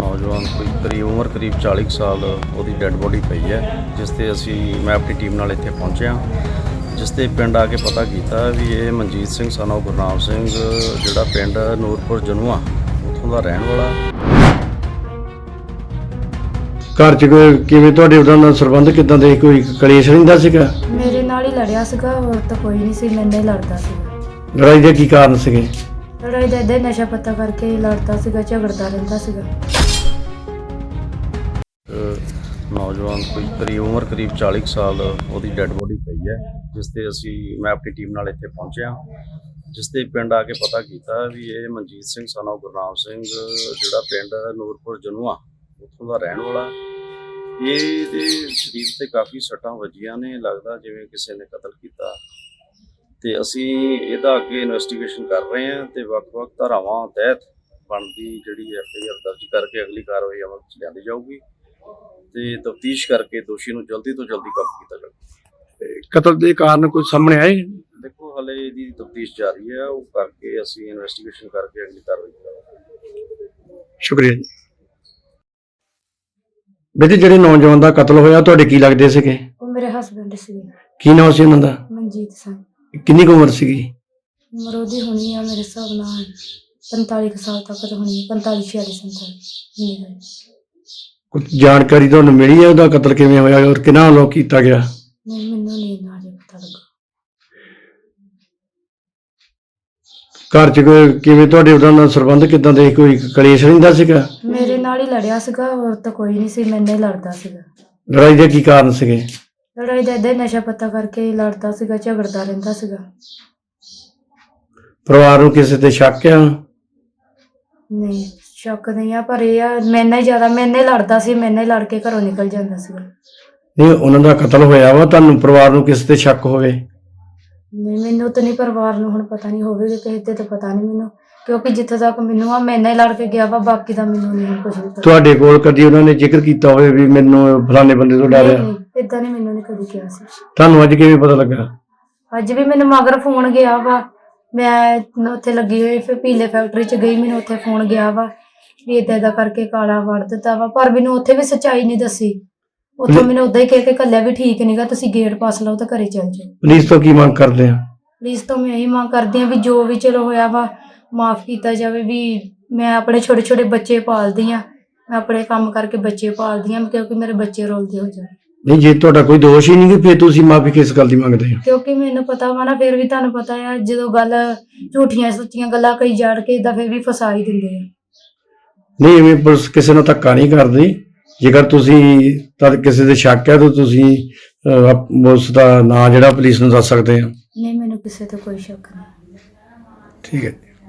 ਨੌਜਵਾਨ ਕੋਈ ਕਰੀਬ ਉਮਰ ਕਰੀਬ 40 ਕੁ ਸਾਲ ਉਹਦੀ ਡੈੱਡ ਬੋਡੀ ਪਈ ਹੈ ਜਿਸ ਤੇ ਅਸੀਂ ਮੈਂ ਆਪਣੀ ਟੀਮ ਨਾਲ ਇੱਥੇ ਪਹੁੰਚਿਆ ਜਿਸ ਤੇ ਪਿੰਡ ਆ ਕੇ ਪਤਾ ਕੀਤਾ ਵੀ ਇਹ ਮਨਜੀਤ ਸਿੰਘ ਸਨ ਗੁਰਨਾਮ ਸਿੰਘ ਜਿਹੜਾ ਪਿੰਡ ਨੂਰਪੁਰ ਜਨੂਆ ਉੱਥੋਂ ਦਾ ਰਹਿਣ ਵਾਲਾ। ਘਰ ਚ ਕੋਈ- ਕਿਵੇਂ ਤੁਹਾਡੇ ਉਹਨਾਂ ਨਾਲ ਸੰਬੰਧ ਕਿਦਾਂ ਦੇ? ਕੋਈ ਕਲੇਸ਼ ਰਹਿੰਦਾ ਸੀਗਾ? ਮੇਰੇ ਨਾਲ ਹੀ ਲੜਿਆ ਸੀਗਾ ਹੋਰ ਤਾਂ ਕੋਈ ਨਹੀਂ ਸੀ ਮੈਨੇ ਹੀ ਲੜਦਾ ਸੀਗਾ। ਲੜਾਈ ਦੇ ਕੀ ਕਾਰਨ ਸੀਗੇ? ਲੜਾਈ ਦਾ ਏਦਾਂ ਹੀ ਨਸ਼ਾ ਪੱਤਾ ਕਰਕੇ ਹੀ ਲੜਦਾ ਸੀਗਾ ਝਗੜਦਾ ਰਹਿੰਦਾ ਸੀਗਾ। ਨੌਜਵਾਨ ਕੋਈ ਕਰੀਬ ਉਮਰ ਕਰੀਬ 40 ਕੁ ਸਾਲ ਉਹਦੀ ਡੈੱਡ ਬੋਡੀ ਪਈ ਹੈ, ਜਿਸ ਤੇ ਅਸੀਂ, ਮੈਂ ਆਪਣੀ ਟੀਮ ਨਾਲ ਇੱਥੇ ਪਹੁੰਚਿਆ। ਜਿਸ ਤੇ ਪਿੰਡ ਆ ਕੇ ਪਤਾ ਕੀਤਾ ਵੀ ਇਹ ਮਨਜੀਤ ਸਿੰਘ ਸਨ of ਗੁਰਨਾਮ ਸਿੰਘ, ਜਿਹੜਾ ਪਿੰਡ ਨੂਰਪੁਰ ਜਨੂਆ, ਉੱਥੋਂ ਦਾ ਰਹਿਣ ਵਾਲਾ। ਇਹ ਦੇ ਸਰੀਰ ਤੇ ਕਾਫੀ ਸੱਟਾਂ ਵੱਜੀਆਂ ਨੇ, ਲੱਗਦਾ ਜਿਵੇਂ ਕਿਸੇ ਨੇ ਕਤਲ ਕੀਤਾ। ਤੇ ਅਸੀਂ ਇਹਦਾ ਅੱਗੇ ਇਨਵੈਸਟੀਗੇਸ਼ਨ ਕਰ ਰਹੇ ਹਾਂ ਤੇ ਵੱਖ-ਵੱਖ ਧਾਰਾਵਾਂ ਤਹਿਤ ਬਣਦੀ ਜਿਹੜੀ ਐਫ ਆਈ ਆਰ ਦਰਜ ਕਰਕੇ ਅਗਲੀ ਕਾਰਵਾਈ ਅਮਲ ਚ ਲਿਆਂਦੀ ਜਾਊਗੀ। ਤੇ ਤਫਤੀਸ਼ ਕਰਕੇ ਦੋਸ਼ੀ ਨੂੰ ਜਲਦੀ ਤੋਂ ਜਲਦੀ ਕਾਬੂ ਕੀਤਾ ਜਾਵੇ। ਕਤਲ ਦੇ ਕਾਰਨ ਕੋਈ ਸਾਹਮਣੇ ਆਏ? ਦੇਖੋ ਹਲੇ ਇਹਦੀ ਤਫਤੀਸ਼ ਜਾਰੀ ਹੈ। ਉਹ ਕਰਕੇ ਅਸੀਂ ਇਨਵੈਸਟੀਗੇਸ਼ਨ ਕਰਕੇ ਅਗਲੀ ਕਾਰਵਾਈ ਕਰਾਂਗੇ। ਸ਼ੁਕਰੀਆ ਜੀ। ਬੇਟੇ ਜਿਹੜੇ ਨੌਜਵਾਨ ਦਾ ਕਤਲ ਹੋਇਆ ਤੁਹਾਡੇ ਕੀ ਲੱਗਦੇ ਸੀਗੇ? ਉਹ ਮੇਰੇ ਹਸਬੰਡ ਸੀ ਕੀ ਨਾਮ ਸੀ ਉਹਨਾਂ ਦਾ? ਮਨਜੀਤ ਸਿੰਘ। ਕਿੰਨੀ ਕੁ ਉਮਰ ਸੀਗੀ? ਉਮਰ ਉਹਦੀ ਹੋਣੀ ਆ ਮੇਰੇ ਹਿਸਾਬ ਨਾਲ 45 ਕੁ ਸਾਲ ਤੱਕ ਹੋਣੀ 45 46 ਸਾਲ ਕੁਝ ਜਾਣਕਾਰੀ ਤੁਹਾਨੂੰ ਮਿਲੀ ਹੈ ਉਹਦਾ ਕਤਲ ਕਿਵੇਂ ਹੋਇਆ ਔਰ ਕਿਹਨਾਂ ਵੱਲੋਂ ਕੀਤਾ ਗਿਆ? ਨਹੀਂ ਮੈਨੂੰ ਨਹੀਂ ਨਾ ਜੇ ਪਤਾ ਲੱਗਾ। ਘਰ ਚ ਕੋਈ- ਕਿਵੇਂ ਤੁਹਾਡੇ ਉਹਨਾਂ ਨਾਲ ਸੰਬੰਧ ਕਿਦਾਂ ਦੇ? ਕੋਈ ਕਲੇਸ਼ ਰਹਿੰਦਾ ਸੀਗਾ? ਮੇਰੇ ਨਾਲ ਹੀ ਲੜਿਆ ਸੀਗਾ ਹੋਰ ਤਾਂ ਕੋਈ ਨਹੀਂ ਸੀ ਮੈਨੇ ਹੀ ਲੜਦਾ ਸੀਗਾ। ਲੜਾਈ ਦੇ ਕੀ ਕਾਰਨ ਸੀਗੇ? ਲੜਾਈ ਦਾ ਏਦਾਂ ਹੀ ਨਸ਼ਾ ਪੱਤਾ ਕਰਕੇ ਹੀ ਲੜਦਾ ਸੀਗਾ ਝਗੜਦਾ ਰਹਿੰਦਾ ਸੀਗਾ। ਪਰਿਵਾਰ ਨੂੰ ਕਿਸੇ ਤੇ ਸ਼ੱਕ ਆ? ਨਹੀਂ। ਸ਼ੱਕ ਨਹੀਂ ਆ ਪਰ ਇਹ ਆ ਮੈਨੇ ਹੀ ਜ਼ਿਆਦਾ ਮੈਨੇ ਲੜਦਾ ਸੀ ਮੈਨੇ ਲੜ ਕੇ ਘਰੋਂ ਨਿਕਲ ਜਾਂਦਾ ਸੀਗਾ ਨਹੀਂ ਉਹਨਾਂ ਦਾ ਕਤਲ ਹੋਇਆ ਵਾ ਤੁਹਾਨੂੰ ਪਰਿਵਾਰ ਨੂੰ ਕਿਸੇ ਤੇ ਸ਼ੱਕ ਹੋਵੇ? ਨਹੀਂ ਮੈਨੂੰ ਤਾਂ ਨਹੀਂ ਪਰਿਵਾਰ ਨੂੰ ਹੁਣ ਪਤਾ ਨਹੀਂ ਹੋਵੇਗਾ ਕਿਸੇ ਤੇ ਤਾਂ ਪਤਾ ਨਹੀਂ ਮੈਨੂੰ। ਕਿਉਂਕਿ ਜਿੱਥੇ ਤੱਕ ਮੈਨੂੰ ਆ ਮੈਨੇ ਲੜ ਕੇ ਗਿਆ ਵਾ ਬਾਕੀ ਦਾ ਮੈਨੂੰ ਨਹੀਂ ਕੁਝ ਵੀ ਪਤਾ। ਤੁਹਾਡੇ ਕੋਲ ਕਦੀ ਉਹਨਾਂ ਨੇ ਜ਼ਿਕਰ ਕੀਤਾ ਹੋਵੇ ਵੀ ਮੈਨੂੰ ਫਲਾਣੇ ਬੰਦੇ ਤੋਂ ਡਰ ਆ? ਇਦਾਂ ਨਹੀਂ ਮੈਨੂੰ ਨਹੀਂ ਕਦੀ ਕਿਹਾ ਸੀ। ਤੁਹਾਨੂੰ ਅੱਜ ਕਿਵੇਂ ਪਤਾ ਲੱਗਾ? ਅੱਜ ਵੀ ਮੈਨੂੰ ਮਗਰ ਫੋਨ ਗਿਆ ਵਾ। ਮੈਂ ਨ- ਉੱਥੇ ਲੱਗੀ ਹੋਈ ਫਿਰ ਪੀਲੇ ਫੈਕਟਰੀ ਚ ਗਈ ਮੈਨੂੰ ਉੱਥੇ ਫੋਨ ਗਿਆ ਵਾ। ਵੀ ਏਦਾਂ ਏਦਾਂ ਕਰਕੇ ਕਾਲਾ ਵੜ ਦਿੱਤਾ ਵਾ ਪਰ ਮੈਨੂੰ ਉੱਥੇ ਵੀ ਸੱਚਾਈ ਨਹੀਂ ਦੱਸੀ। ਉੱਥੋਂ। ਮੈਨੂੰ ਉਦਾਂ ਹੀ ਕਹਿ ਕੇ ਕੱਲਿਆ ਵੀ ਠੀਕ ਨਹੀਂਗਾ ਤੁਸੀਂ ਗੇਟ ਪਾਸ ਲਓ ਤਾਂ ਘਰੇ ਚੱਲ ਜਾਓ। ਪੁਲਿਸ ਤੋਂ ਕੀ ਮੰਗ ਕਰਦੇ ਆ? ਪਲੀਜ਼ ਤੋਂ ਮੈਂ ਇਹੀ ਮੰਗ ਕਰਦੀ ਹਾਂ ਵੀ ਜੋ ਵੀ ਚਲੋ ਹੋਇਆ ਵਾ ਮਾਫ ਕੀਤਾ ਜਾਵੇ ਵੀ ਮੈਂ ਆਪਣੇ ਛੋਟੇ ਛੋਟੇ ਬੱਚੇ ਪਾਲਦੀ ਆ ਮੈਂ ਆਪਣੇ ਕੰਮ ਕਰਕੇ ਬੱਚੇ ਪਾਲਦੀ ਆ ਕਿਉਂਕਿ ਮੇਰੇ ਬੱਚੇ ਰੋਲਦੇ ਹੋ ਜਾਣ। ਨਹੀਂ ਜੇ ਤੁਹਾਡਾ ਕੋਈ ਦੋਸ਼ ਹੀ ਨਹੀਂ ਫਿਰ ਤੁਸੀਂ ਮਾਫੀ ਕਿਸ ਗੱਲ ਦੀ ਮੰਗਦੇ ਹੋ? ਕਿਉਂਕਿ ਮੈਨੂੰ ਪਤਾ ਵਾ ਨਾ ਫਿਰ ਵੀ ਤੁਹਾਨੂੰ ਪਤਾ ਆ ਜਦੋਂ ਗੱਲ ਝੂਠੀਆਂ ਸੱਚੀਆਂ ਗੱਲਾਂ ਕਈ ਜੜ ਕੇ ਇਦਾਂ ਫਿਰ ਵੀ ਫਸਾ ਹੀ ਦਿੰਦੇ ਆ। ਨਹੀਂ ਐਵੇਂ ਪੁਲਿਸ ਕਿਸੇ ਨੂੰ ਧੱਕਾ ਨਹੀਂ ਕਰਦੀ। ਜੇਕਰ ਤੁਸੀਂ ਤਾਂ ਕਿਸੇ ਦੇ ਸ਼ੱਕ ਹੈ ਤਾਂ ਤੁਸੀਂ ਉਸ ਦਾ ਨਾਂ ਜਿਹੜਾ ਪੁਲਿਸ ਨੂੰ ਦੱਸ ਸਕਦੇ ਆ। ਨਹੀਂ ਮੈਨੂੰ ਕਿਸੇ ਤੇ ਕੋਈ ਸ਼ੱਕ ਨਹੀਂ। ਠੀਕ ਹੈ।